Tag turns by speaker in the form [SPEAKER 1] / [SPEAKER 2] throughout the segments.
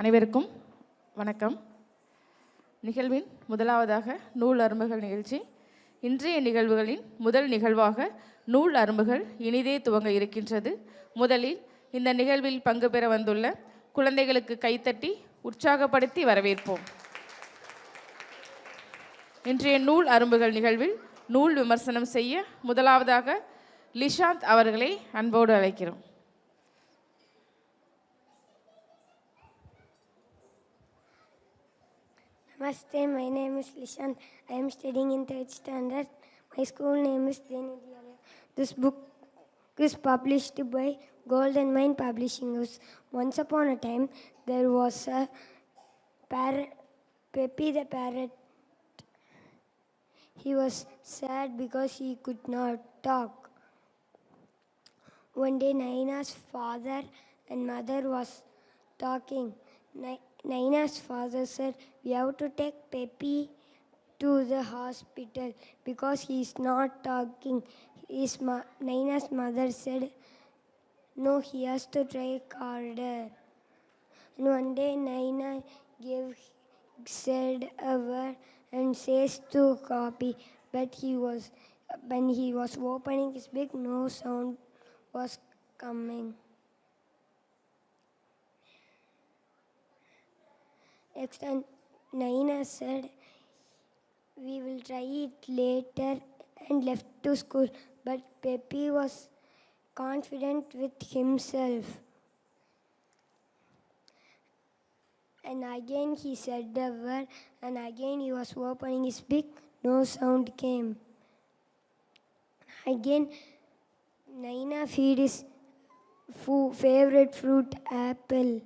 [SPEAKER 1] அனைவருக்கும் வணக்கம். நிகழ்வின் முதலாவதாக நூல் அரும்புகள் நிகழ்ச்சி. இன்றைய நிகழ்வுகளின் முதல் நிகழ்வாக நூல் அரும்புகள் இனிதே துவங்க இருக்கின்றது. முதலில் இந்த நிகழ்வில் பங்கு பெற வந்துள்ள குழந்தைகளுக்கு கைத்தட்டி உற்சாகப்படுத்தி வரவேற்போம். இன்றைய நூல் அரும்புகள் நிகழ்வில் நூல் விமர்சனம் செய்ய முதலாவதாக லிஷாந்த் அவர்களை அன்போடு அழைக்கிறோம்.
[SPEAKER 2] Namaste, my name is Lishan. I am studying in third standard. My school name is Denidhyalaya. This book is published by Golden Mine Publishing House. Once upon a time, there was a parrot, Pepe the parrot. He was sad because he could not talk. One day, Naina's father and mother was talking. Nai- Naina's father said, "We have to take Peppy to the hospital because he is not talking." His ma- Naina's mother said, "No, he has to try harder." And one day, Naina gave said a word and says to copy, but he was when he was opening his big no sound was coming. Next, and Naina said, We will try it later and left to school. But Peppy was confident with himself. And again he said the word, and again he was opening his beak, no sound came. Again, Naina feed his favorite fruit, apple.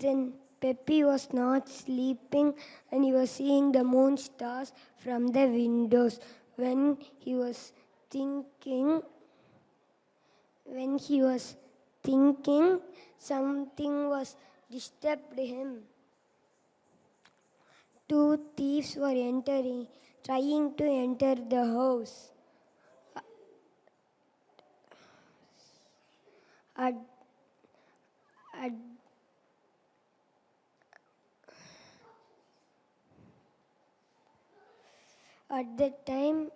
[SPEAKER 2] Then Peppy was not sleeping and he was seeing the moon stars from the windows. When he was thinking, when he was thinking, something was disturbed him. Two thieves were entering, trying to enter the house. At, At that time,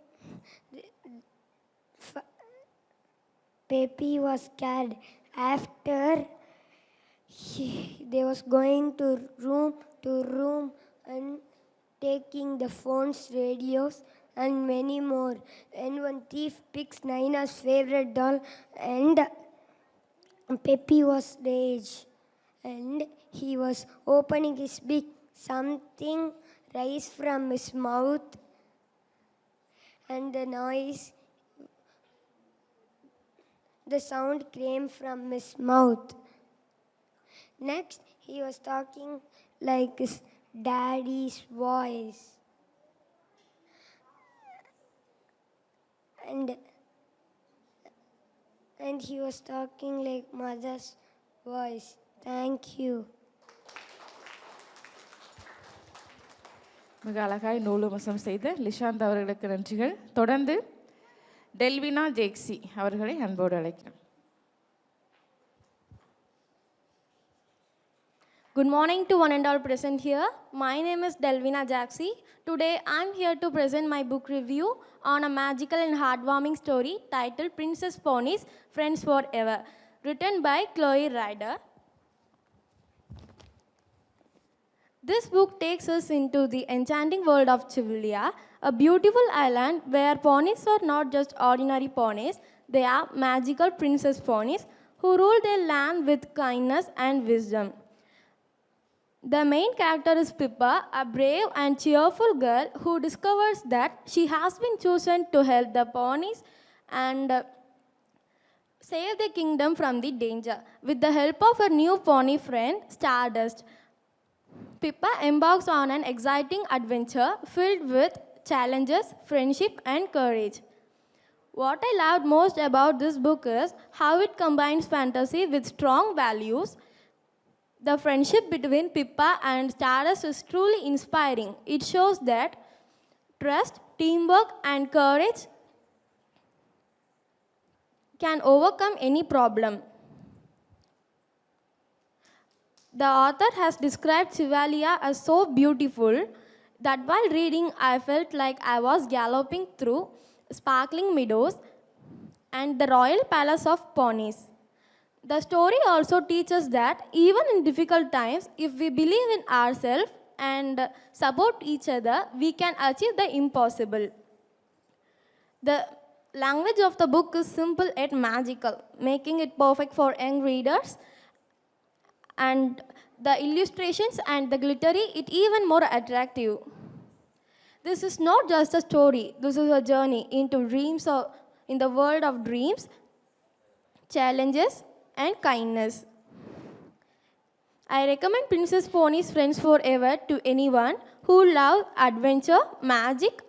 [SPEAKER 2] Pepe was scared. After he, they was going to room to room and taking the phones, radios, and many more. And one thief picks Naina's favorite doll, and Peppy was rage, and he was opening his beak. Something rise from his mouth and the noise, the sound came from his mouth. Next, he was talking like his daddy's voice. And and he was talking like mother's voice. Thank you.
[SPEAKER 1] மிக அழகாய் நூல் விமர்சனம் செய்த லிஷாந்த் அவர்களுக்கு நன்றிகள் தொடர்ந்து டெல்வினா ஜேக்சி அவர்களை அன்போடு அழைக்கிறோம்
[SPEAKER 3] Good morning to one and all present here. My name is Delvina Jaxi. Today I'm here to present my book review on a magical and heartwarming story titled Princess Pony's Friends Forever, written by Chloe Ryder. This book takes us into the enchanting world of Chivilia, a beautiful island where ponies are not just ordinary ponies, they are magical princess ponies who rule their land with kindness and wisdom. The main character is Pippa, a brave and cheerful girl who discovers that she has been chosen to help the ponies and uh, save the kingdom from the danger. With the help of her new pony friend, Stardust, Pippa embarks on an exciting adventure filled with challenges, friendship, and courage. What I loved most about this book is how it combines fantasy with strong values. The friendship between Pippa and Stardust is truly inspiring. It shows that trust, teamwork, and courage can overcome any problem. The author has described Shivalya as so beautiful that while reading, I felt like I was galloping through sparkling meadows and the royal palace of ponies. The story also teaches that even in difficult times, if we believe in ourselves and support each other, we can achieve the impossible. The language of the book is simple yet magical, making it perfect for young readers. And the illustrations and the glittery, it even more attractive. This is not just a story, this is a journey into dreams of, in the world of dreams, challenges, and kindness. I recommend Princess Pony's Friends Forever to anyone who love adventure, magic,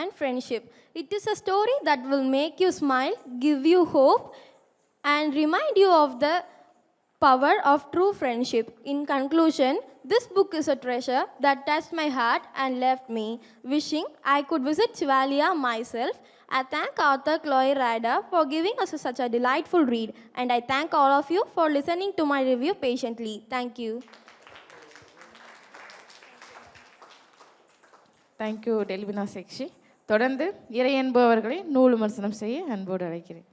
[SPEAKER 3] and friendship. It is a story that will make you smile, give you hope, and remind you of the power of true friendship. In conclusion, this book is a treasure that touched my heart and left me wishing I could visit Chivalia myself. I thank author Chloe Ryder for giving us such a delightful read, and I thank all of you for listening to my review patiently. Thank you.
[SPEAKER 1] Thank you, Delvina Sekshi. தொடர்ந்து இறை என்பவர்களை நூல் விமர்சனம் செய்ய அன்போடு அழைக்கிறேன்.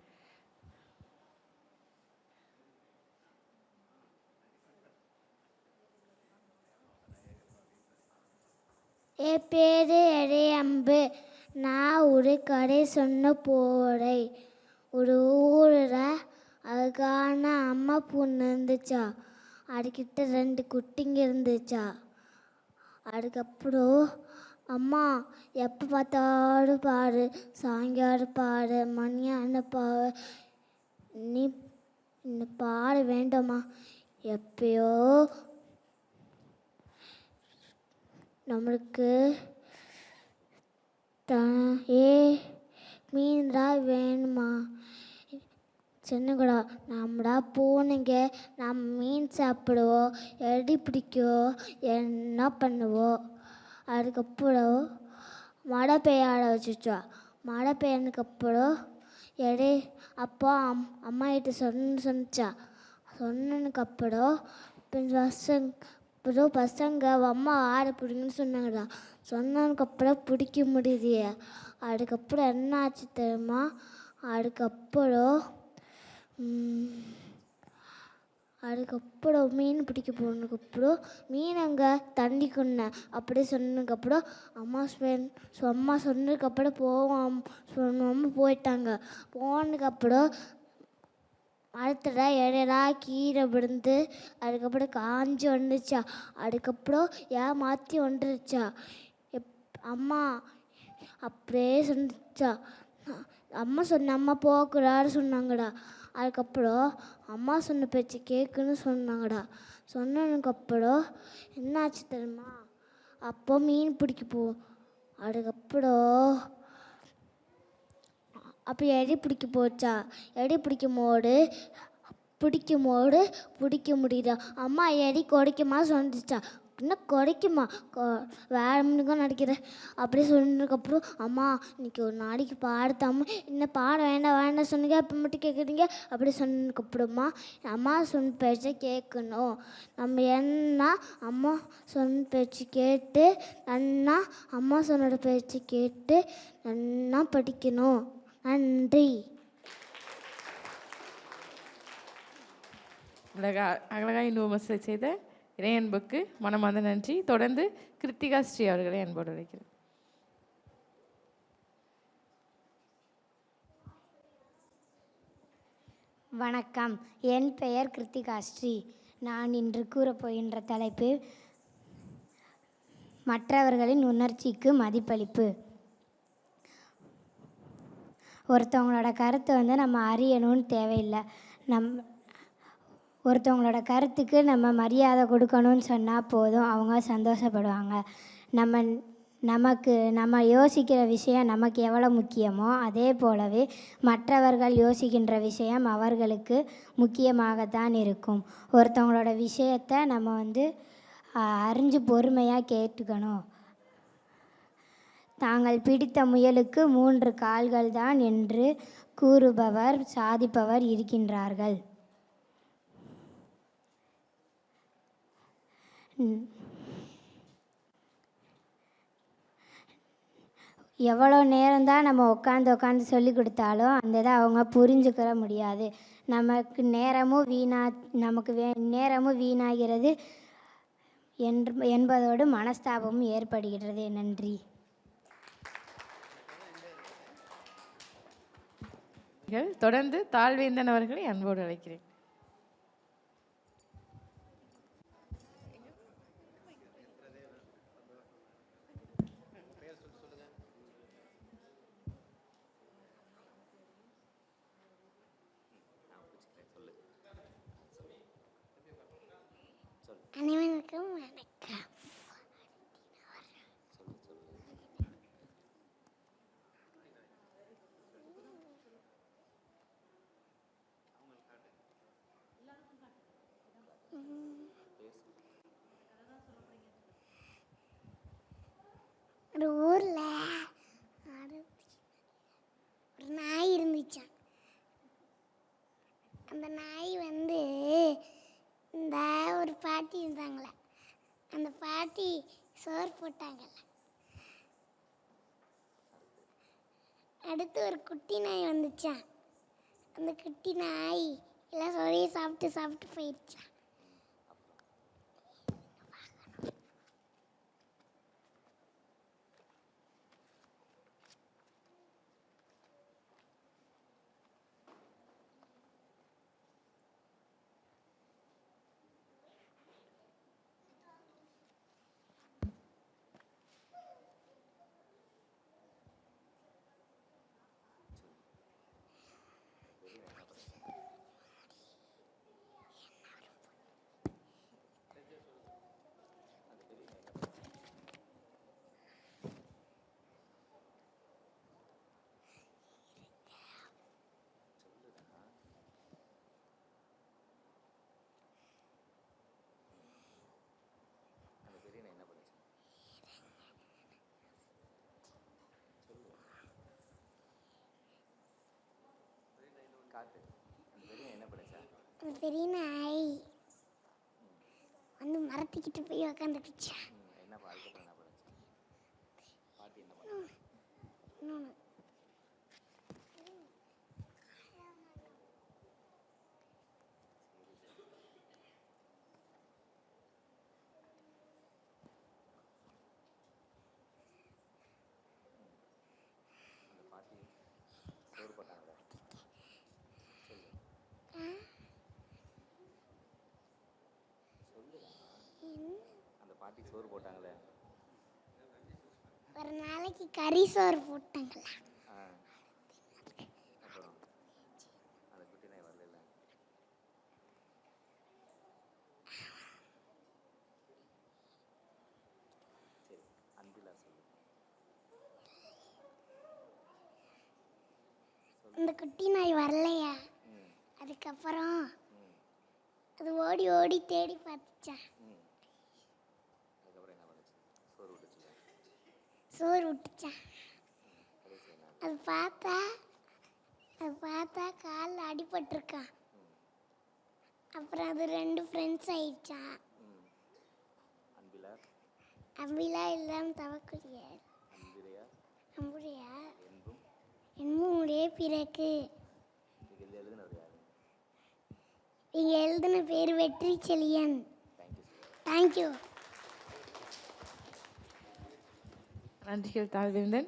[SPEAKER 4] என் பேரு இடையம்பு நான் ஒரு கடை சொன்ன போரை ஒரு ஊரில் அழகான அம்மா பொண்ணு இருந்துச்சா? அதுக்கிட்ட ரெண்டு குட்டிங்க இருந்துச்சா? அதுக்கப்புறம் அம்மா எப்போ பார்த்தாலும் பாரு சாயங்காலம் பாரு மணியான பாரு. நீ இந்த பாட வேண்டாமா எப்பயோ நம்மளுக்கு த ஏ மீன்டா வேணுமா சின்னங்கடா நம்மடா பூனைங்க நம்ம மீன் சாப்பிடுவோம் எடி பிடிக்கோ என்ன பண்ணுவோம் அதுக்கப்புறம் மழை பெய்ய ஆரம்பிச்சிச்சா மழை பெய்யனதுக்கப்புறம் எடே அப்பா அம் அம்மா கிட்ட சொன்னு சொன்னிச்சா. சொன்னதுக்கப்புறம் பசங்க அப்புறம் பசங்க அம்மா ஆடை பிடிங்கன்னு சொன்னாங்கடா. சொன்னதுக்கப்புறம் பிடிக்க முடியலையே. அதுக்கப்புறம் என்ன ஆச்சு தெரியுமா? அதுக்கப்புறம் ம், அதுக்கப்புறம் மீன் பிடிக்க போனதுக்கப்புறம் மீன் அங்கே தண்ணிக்குண்ண அப்படி சொன்னதுக்கப்புறம் அம்மா ஸ்வென் அம்மா சொன்னதுக்கப்புறம் போவோம் சொன்னோம் போயிட்டாங்க. போனதுக்கப்புறம் மரத்தில் இடையடா கீரை விழுந்து அதுக்கப்புறம் காஞ்சி வந்துச்சா அதுக்கப்புறம் ஏன் மாற்றி வந்துருச்சா? எப் அம்மா அப்படியே சொன்னிச்சா. அம்மா சொன்ன அம்மா போகக்கூடாது சொன்னாங்கடா. அதுக்கப்புறம் அம்மா சொன்ன பேச்சு கேட்குன்னு சொன்னாங்கடா. சொன்னதுக்கப்புறம் என்னாச்சு தெரியுமா? அப்போ மீன் பிடிக்க போ அதுக்கப்புறம் அப்போ எடி பிடிக்க போச்சா? எடி பிடிக்கும் போது பிடிக்கும் போது பிடிக்க முடியுதா? அம்மா எடி குறைக்குமா சொன்னிச்சா? இன்னும் குறைக்குமா கொ வேற மணிக்கும் நடிக்கிறேன் அப்படி சொன்னதுக்கப்புறம் அம்மா இன்னைக்கு ஒரு நாளைக்கு பாடுத்தாம்மா இன்னும் பாட வேண்டாம் வேண்டாம் சொன்னீங்க அப்போ மட்டும் கேட்குறீங்க அப்படி சொன்னதுக்கப்புறமா அம்மா சொன்ன பேச்சை கேட்கணும். நம்ம என்ன அம்மா சொன்ன பேச்சு கேட்டு நன்னா அம்மா சொன்னோட பேச்சு கேட்டு நன்னா படிக்கணும். நன்றி.
[SPEAKER 1] அழகா அழகாக இன்னும் விமர்சனம் செய்த. இறை அன்புக்கு மனமார்ந்த நன்றி. தொடர்ந்து கிருத்திகா ஸ்ரீ அவர்களை அன்போடு அழைக்கிறேன்.
[SPEAKER 4] வணக்கம். என் பெயர் கிருத்திகா ஸ்ரீ. நான் இன்று கூறப்போகின்ற தலைப்பு மற்றவர்களின் உணர்ச்சிக்கு மதிப்பளிப்பு. ஒருத்தவங்களோட கருத்தை வந்து நம்ம அறியணும்னு தேவையில்லை. நம் ஒருத்தவங்களோட கருத்துக்கு நம்ம மரியாதை கொடுக்கணும்னு சொன்னால் போதும். அவங்க சந்தோஷப்படுவாங்க. நம்ம நமக்கு நம்ம யோசிக்கிற விஷயம் நமக்கு எவ்வளோ முக்கியமோ அதே போலவே மற்றவர்கள் யோசிக்கின்ற விஷயம் அவர்களுக்கு முக்கியமாகத்தான் இருக்கும். ஒருத்தவங்களோட விஷயத்தை நம்ம வந்து அறிஞ்சு பொறுமையாக கேட்டுக்கணும்.
[SPEAKER 5] தாங்கள் பிடித்த முயலுக்கு மூன்று கால்கள் தான் என்று கூறுபவர் சாதிப்பவர் இருக்கின்றார்கள். எவ்வளோ நேரம்தான் நம்ம உட்காந்து உட்காந்து சொல்லி கொடுத்தாலும் அந்த இதை அவங்க புரிஞ்சுக்கிற முடியாது. நமக்கு நேரமும் வீணா நமக்கு வே நேரமும் வீணாகிறது என்று என்பதோடு மனஸ்தாபமும் ஏற்படுகிறது. நன்றி.
[SPEAKER 1] தொடர்ந்து தாழ்வேந்தன் அவர்களை அன்போடு அழைக்கிறேன்.
[SPEAKER 6] அனைவருக்கும் வணக்கம். ஒரு ஊரில் ஒரு நாய் இருந்துச்சான் அந்த நாய் வந்து இந்த ஒரு பாட்டி இருந்தாங்களே அந்த பாட்டி சோறு போட்டாங்கல்ல. அடுத்து ஒரு குட்டி நாய் வந்துச்சான் அந்த குட்டி நாய் எல்லாம் சொல்லி சாப்பிட்டு சாப்பிட்டு போயிடுச்சான் அந்த பெரிய நாய். வந்து மரத்துக்கிட்ட போய் உக்காந்துக்குச்சான் இன்னொன்று
[SPEAKER 7] பாட்டி சோறு போட்டாங்களே?
[SPEAKER 6] ஒரு நாளைக்கு கறி சோறு போட்டாங்களா?
[SPEAKER 7] அந்த குட்டி நாய்
[SPEAKER 6] வரலையா? அதுக்கப்புறம் அது ஓடி ஓடி தேடி பார்த்துச்சான்
[SPEAKER 7] ம் அதுக்கப்புறம் என்ன பண்ணுச்சு சோறு விட்டுச்சுல
[SPEAKER 6] சோறு விட்டுச்சான் அது பார்த்தா அது பார்த்தா காலில் அடிபட்டிருக்கான் அப்புறம் அது ரெண்டு ஃப்ரெண்ட்ஸ் ஆயிடுச்சான் அம்பிலா இல்லாமல் தவக்குடியார்
[SPEAKER 7] அன்பிலையா
[SPEAKER 6] அம்புடையா
[SPEAKER 7] என்பும்
[SPEAKER 6] என்னுடைய பிறகு. நீங்கள் எழுதின பேர் வெற்றி செழியன்
[SPEAKER 7] தேங்க்யூ சார்
[SPEAKER 6] தேங்க்யூ
[SPEAKER 1] நன்றிகள் தாழ்வேந்தன்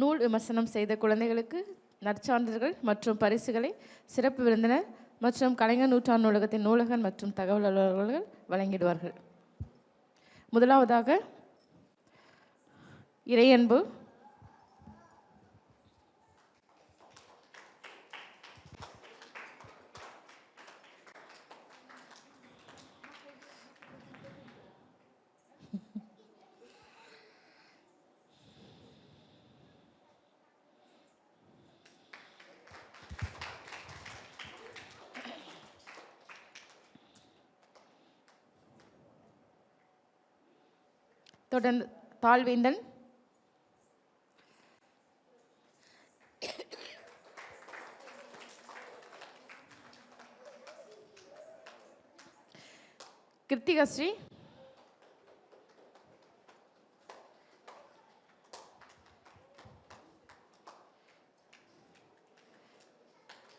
[SPEAKER 1] நூல் விமர்சனம் செய்த குழந்தைகளுக்கு நற்சான்றிதழ்கள் மற்றும் பரிசுகளை சிறப்பு விருந்தினர் மற்றும் கலைஞர் நூற்றாண்டு நூலகத்தின் நூலகன் மற்றும் தகவல் அலுவலர்கள் வழங்கிடுவார்கள். முதலாவதாக இறையன்பு தொடர்ந்து தாழ்வேந்தன். கிருத்திகஸ்ரீ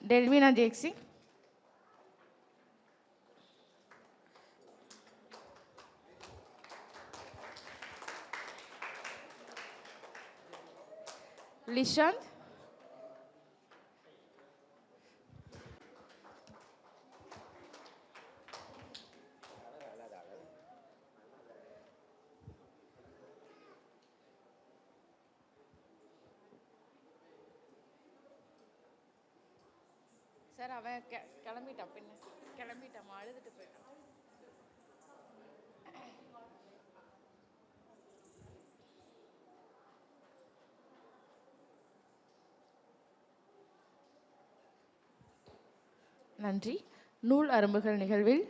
[SPEAKER 1] டெல்வினா ஜேக்சி லிஷாந்த் சார் அவன் கெ- கிளம்பிட்டான் பின்ன. கிளம்பிட்டான் அழுதுட்டு போயிட்டான். நன்றி. நூல் அரும்புகள் நிகழ்வில்